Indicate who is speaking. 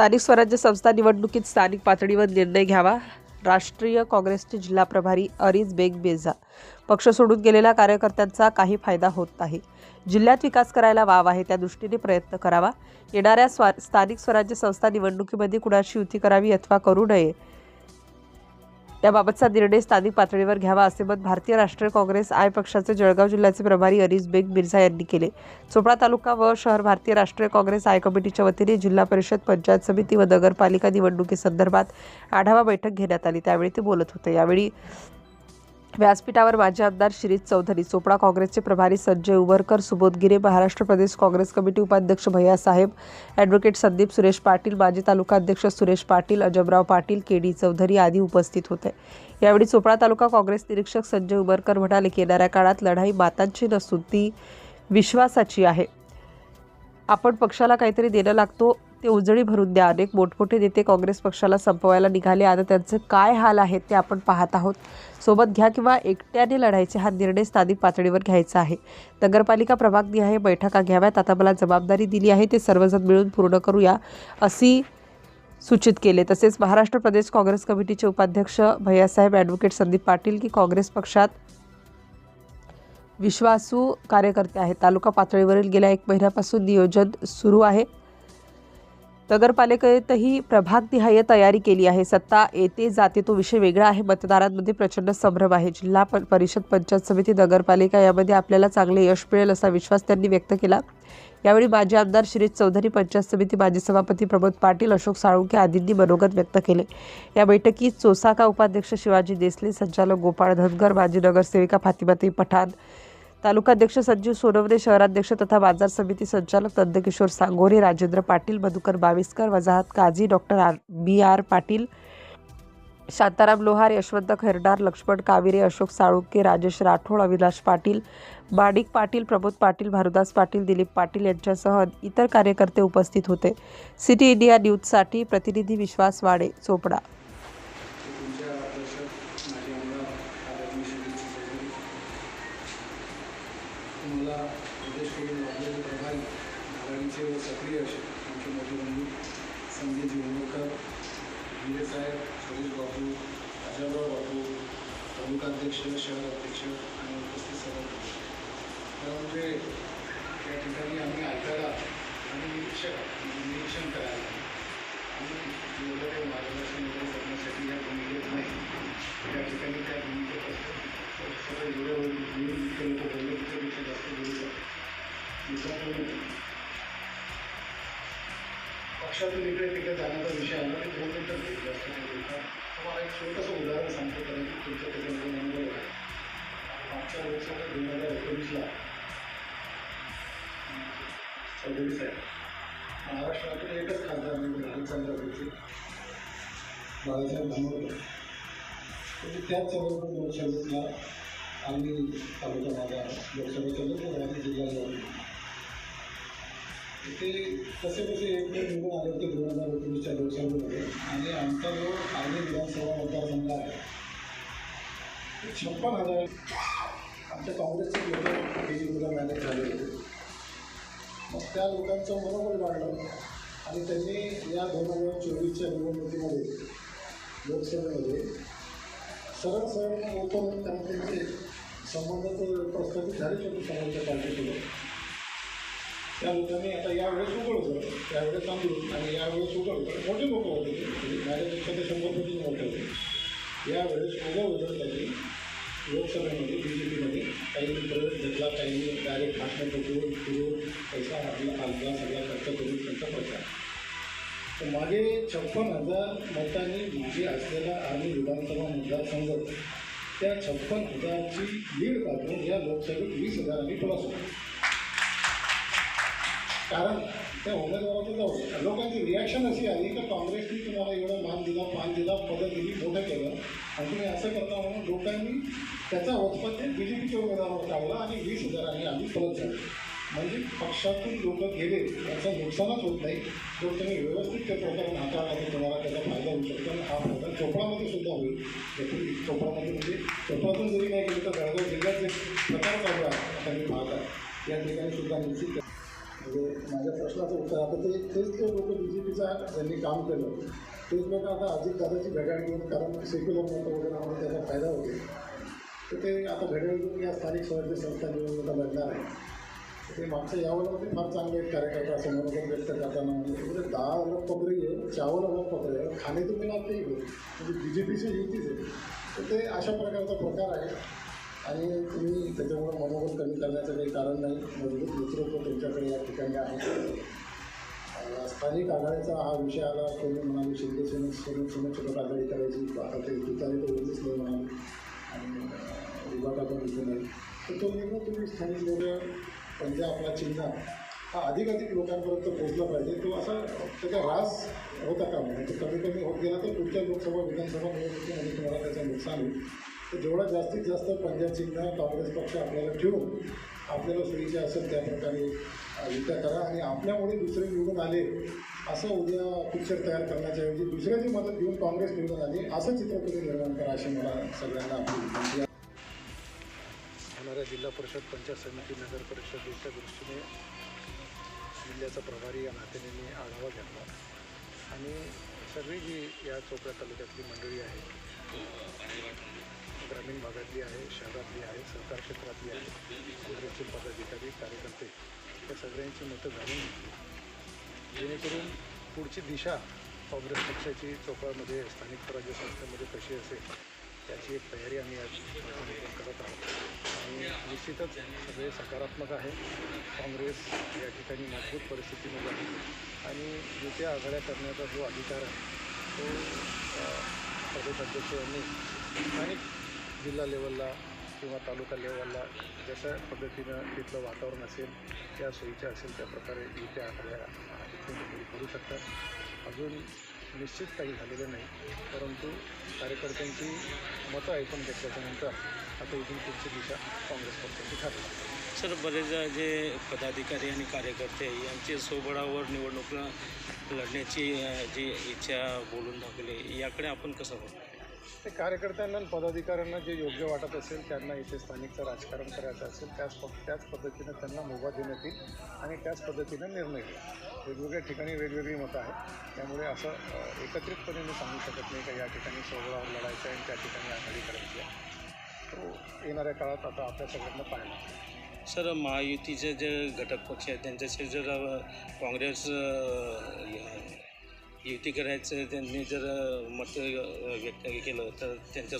Speaker 1: स्थानिक स्वराज्य संस्था निवडणुकीत स्थानिक पातळीवर निर्णय घ्यावा. राष्ट्रीय काँग्रेसचे जिल्हा प्रभारी अरिज बेग बेजा पक्ष सोडून गेलेल्या कार्यकर्त्यांचा काही फायदा होत नाही. जिल्ह्यात विकास करायला वाव आहे त्या दृष्टीने प्रयत्न करावा. येणाऱ्या स्वा स्थानिक स्वराज्य संस्था निवडणुकीमध्ये कुणाशी युती करावी अथवा करू नये याबाबतचा निर्णय स्थानिक पातळीवर घ्यावा असे मत भारतीय राष्ट्रीय काँग्रेस आय पक्षाचे जळगाव जिल्ह्याचे प्रभारी अरिज बेग मिर्झा यांनी केले. चोपडा तालुका व शहर भारतीय राष्ट्रीय काँग्रेस आय कमिटीच्या वतीने जिल्हा परिषद पंचायत समिती व नगरपालिका निवडणुकीसंदर्भात आढावा बैठक घेण्यात आली. त्यावेळी ते बोलत होते. यावेळी व्यासपीठावर माजी आमदार शिरीष चौधरी चोपडा काँग्रेसचे प्रभारी संजय उमरकर सुबोध गिरे महाराष्ट्र प्रदेश काँग्रेस कमिटी उपाध्यक्ष भैयासाहेब ॲडव्होकेट संदीप सुरेश पाटील माजी तालुका अध्यक्ष सुरेश पाटील अजबराव पाटील के डी चौधरी आदी उपस्थित होते. यावेळी चोपडा तालुका काँग्रेस निरीक्षक संजय उबरकर म्हणाले की येणाऱ्या काळात लढाई मातांची नसून ती विश्वासाची आहे. आपण पक्षाला काहीतरी देणं लागतो ते उजळी भरून द्या. अनेक मोठमोठे नेते काँग्रेस पक्षाला संपवायला निघाले. आता त्यांचे काय हाल आहेत ते आपण पाहत आहोत. सोबत घ्या किंवा एकट्याने लढायचे हा निर्णय स्थानिक पातळीवर घ्यायचा आहे. नगरपालिका प्रभागनिहाय बैठका घ्याव्यात. आता मला जबाबदारी दिली आहे ते सर्वजण मिळून पूर्ण करूया अशी सूचित केले. तसेच महाराष्ट्र प्रदेश काँग्रेस कमिटीचे उपाध्यक्ष भैयासाहेब ॲडव्होकेट संदीप पाटील की काँग्रेस पक्षात विश्वासू कार्यकर्ते आहेत. तालुका पातळीवरील गेल्या एक महिन्यापासून नियोजन सुरू आहे. नगरपालिकेतही प्रभागनिहाय तयारी केली आहे. सत्ता येते जाते तो विषय वेगळा आहे. मतदारांमध्ये प्रचंड संभ्रम आहे. जिल्हा परिषद पंचायत समिती नगरपालिका यामध्ये आपल्याला चांगले यश मिळेल असा विश्वास त्यांनी व्यक्त केला. यावेळी माजी आमदार शिरीष चौधरी पंचायत समिती माजी सभापती प्रमोद पाटील अशोक साळुंके आदींनी मनोगत व्यक्त केले. या बैठकीत चोसाका उपाध्यक्ष शिवाजी देसले संचालक गोपाळ धनगर माजी नगरसेविका फातिमाताई पठाण तालुकाध्यक्ष सजीव सोनवणे शहराध्यक्ष तथा बाजार समिती संचालक Nandkishor सांगोरे Rajendra Patil Madhukar Baviskar Wajahat Kazi doctor R B R Patil Shantaram Lohar Yashwant Khairnar Laxman Kavire Ashok Salunke Rajesh Rathod Avinash Patil Manik Patil Pramod Patil Bharudas Patil Dilip Patil यांच्यासह इतर कार्यकर्ते उपस्थित होते. सिटी इंडिया न्यूजसाठी प्रतिनिधी विश्वास वाडे चोपडा
Speaker 2: तुमच्या दर्शक माझे आमदार आदरणीय श्री चौधरी तुम्हाला प्रदेशकडून लाभलेले प्रभारी आघाडीचे व सक्रिय असे आमचे मोठे बंधू संजयजी उमरकर गिरे साहेब सुरेश बापू अजयराव बापू तालुकाध्यक्ष शहर अध्यक्ष आणि उपस्थित सभापती त्यामध्ये त्या ठिकाणी आम्ही ऐकायला आणि निरीक्षक म्हणजे निरीक्षण करायला आणि वगैरे मार्गदर्शन वगैरे करण्यासाठी या भूमिकेत नाही. त्या ठिकाणी त्या भूमिकेत असतो. सगळं जेवढं होईल मिळून इतके लोक बोलले त्याच्यापेक्षा जास्त बोलू शकतो दुसरा पक्षातून इकडे तिकडे जाण्याचा विषय आला आणि दोन मिनटं बाळासाहेब धानोरकर म्हणजे त्याच चंद्रपूर लोकसभेतला आम्ही तालुका माझा लोकसभेचा चंद्रपूर आणि जिल्हा निवडणूक. ते कसे कसे एक निवडून आले होते दोन हजार एकोणीसच्या लोकसभेमध्ये आणि आमचा जो आर्मी विधानसभा मतदारसंघ आहे छप्पन हजार आमच्या काँग्रेसचे लोक केजरीवाल मॅनेज झाले होते मग त्या लोकांचं मनोबल वाढलं आणि त्यांनी या दोन हजार चोवीसच्या निवडणुकीमध्ये लोकसभेमध्ये सरळ सरळ ओपन कारण त्यांचे संबंध तर प्रस्थापित झाले होते समोरच्या पार्टीसोबत त्या लोकांनी आता यावेळेस उघडलं त्यावेळेस थांबून आणि यावेळेस उघडलं मोठे लोक होते म्हणजे माझ्यापेक्षा ते शंभर कोटी मोठे होते. यावेळेस उघडलं त्यांनी लोकसभेमध्ये बी जे पीमध्ये काही प्रवेश घेतला काही डायरेक्ट भाषण करून फिरून पैसा आपला आपला सगळा खर्च करून त्यांचा प्रचार. मागे छप्पन हजार मतांनी विजय असलेला आम्ही विधानसभा मतदारसंघ त्या छप्पन हजारची लीड काढून या लोकसभेत वीस हजार आम्ही प्लस होतो कारण त्या उमेदवाराचं जाऊ लोकांची रिॲक्शन अशी आली की काँग्रेसने तुम्हाला एवढं मान दिला मान दिला पदं दिली मोठं केलं. आणि तुम्ही असं करता म्हणून लोकांनी त्याचा वचपत बी जे पीच्या उमेदवारावर टाकला आणि वीस हजारांनी आम्ही परत झालो म्हणजे पक्षातून लोक गेले याचं नुकसानच होत नाही. जर तुम्ही व्यवस्थित त्या प्रकरण हाताळला तर तुम्हाला त्याचा फायदा होऊ शकतो. आणि हा फायदा चोपडामध्ये सुद्धा होईल. यातून चोपडामध्ये म्हणजे चोपडातून जरी नाही गेलं तर जळगाव जिल्ह्यात जे प्रकार चालू आहे आता मी पाहत आहे. या ठिकाणी सुद्धा निश्चित म्हणजे माझ्या प्रश्नाचं उत्तर आता ते तेच ते लोक बी जे पीचा ज्यांनी काम केलं तेच लोक आता अजित दादाची घड्याळ घेऊन कारण सेक्युलर मतं वगैरे आम्हाला त्याचा फायदा होतो. तर ते आता घड्याळ घेऊन या स्थानिक स्वराज्य संस्था निवडणुका लढणार आहे ते मागच्या ते फार चांगले एक कार्यकर्ता असं व्यक्त करताना. म्हणजे दहा अलग पत्र आहे चावल अलग पत्र आहे. खाणे तुम्ही लागते म्हणजे बी जे पीची युतीच आहे. तर ते अशा प्रकारचा प्रकार आहे. आणि तुम्ही त्याच्यामुळे मनोबल कमी करण्याचं काही कारण नाही. मजबूत नेतृत्व तुमच्याकडे या ठिकाणी आहे. स्थानिक आघाडीचा हा विषय आला कोणी म्हणाले शिंदे सोने सोने सोने आघाडी करायची. आता ते तुतारी तर होतीच नाही म्हणाले. आणि विभागाचा विषय नाही. तर तो निर्णय तुम्ही स्थानिक लोक म्हणजे आपला चिन्ह हा अधिकाधिक लोकांपर्यंत पोहोचला पाहिजे. तो असा त्याचा ऱ्हास होता का म्हणजे तो कमी कमी होत गेला तर पुढच्या लोकसभा विधानसभा निवडणुकीमध्ये तुम्हाला त्याचं नुकसान होईल. तर जेवढा जास्तीत जास्त पंजाब चिन्ह काँग्रेस पक्ष आपल्याला ठेवून आपल्याला सोयीचे असेल त्या प्रकारे अ, करा आणि आपल्यामुळे दुसरे निवडून आले असं उद्या पिक्चर तयार करण्याच्या ऐवजी दुसऱ्याची मदत घेऊन काँग्रेस निवडून आली असं चित्र तुम्ही निर्माण करा अशी मला सगळ्यांना आपली विनंती आहे. असणाऱ्या जिल्हा परिषद पंचायत समिती नगर परिषदेच्या दृष्टीने जिल्ह्याचा प्रभारी या नात्याने मी आढावा घेतला. आणि सगळी जी या चोपड्या तालुक्यातली मंडळी आहे ग्रामीण भागातली आहे शहरातली आहे सहकार क्षेत्रातली आहे काँग्रेसचे पदाधिकारी कार्यकर्ते या सगळ्यांची मतं घालून जेणेकरून पुढची दिशा काँग्रेस पक्षाची चोपडामध्ये स्थानिक स्वराज्य संस्थेमध्ये कशी असेल त्याची एक तयारी आम्ही आज करत आहोत. आणि निश्चितच सगळे सकारात्मक आहे. काँग्रेस या ठिकाणी मजबूत परिस्थितीमध्ये आहे. आणि युती आघाड्या करण्याचा जो अधिकार आहे तो प्रदेश प्रदेशाध्यक्ष यांनी स्थानिक जिल्हा लेवलला किंवा तालुका लेवलला जशा पद्धतीनं तिथलं वातावरण असेल त्या सोयीच्या असेल त्या प्रकारे युती आघाड्या करू शकतात. अजून निश्चित काही झालेलं नाही. परंतु कार्यकर्त्यांची मतं ऐकून घेतल्याच्यानंतर आता इथून पुढची दिशा काँग्रेस पक्षाची ठरली.
Speaker 3: सर बरेच जे पदाधिकारी आणि कार्यकर्ते यांचे सोबळावर निवडणुका लढण्याची जी इच्छा बोलून दाखवली याकडे आपण कसं बघतो?
Speaker 2: ते कार्यकर्त्यांना आणि पदाधिकाऱ्यांना जे योग्य वाटत असेल त्यांना इथे स्थानिकचं राजकारण करायचं असेल त्याच प त्याच पद्धतीनं त्यांना मुभा देण्यात येईल आणि त्याच पद्धतीनं निर्णय घेईल. वेगवेगळ्या ठिकाणी वेगवेगळी मतं आहेत. त्यामुळे असं एकत्रितपणे मी सांगू शकत नाही का या ठिकाणी स्वबळावर लढायचं आहे आणि त्या ठिकाणी आघाडी करायची आहे. तो येणाऱ्या काळात आता आपल्या सगळ्यांना पाहायला
Speaker 3: सर महायुतीचे जे घटक पक्ष आहेत त्यांच्याशी जर काँग्रेस युती करायचं त्यांनी जर मत व्यक्त केलं तर त्यांच्या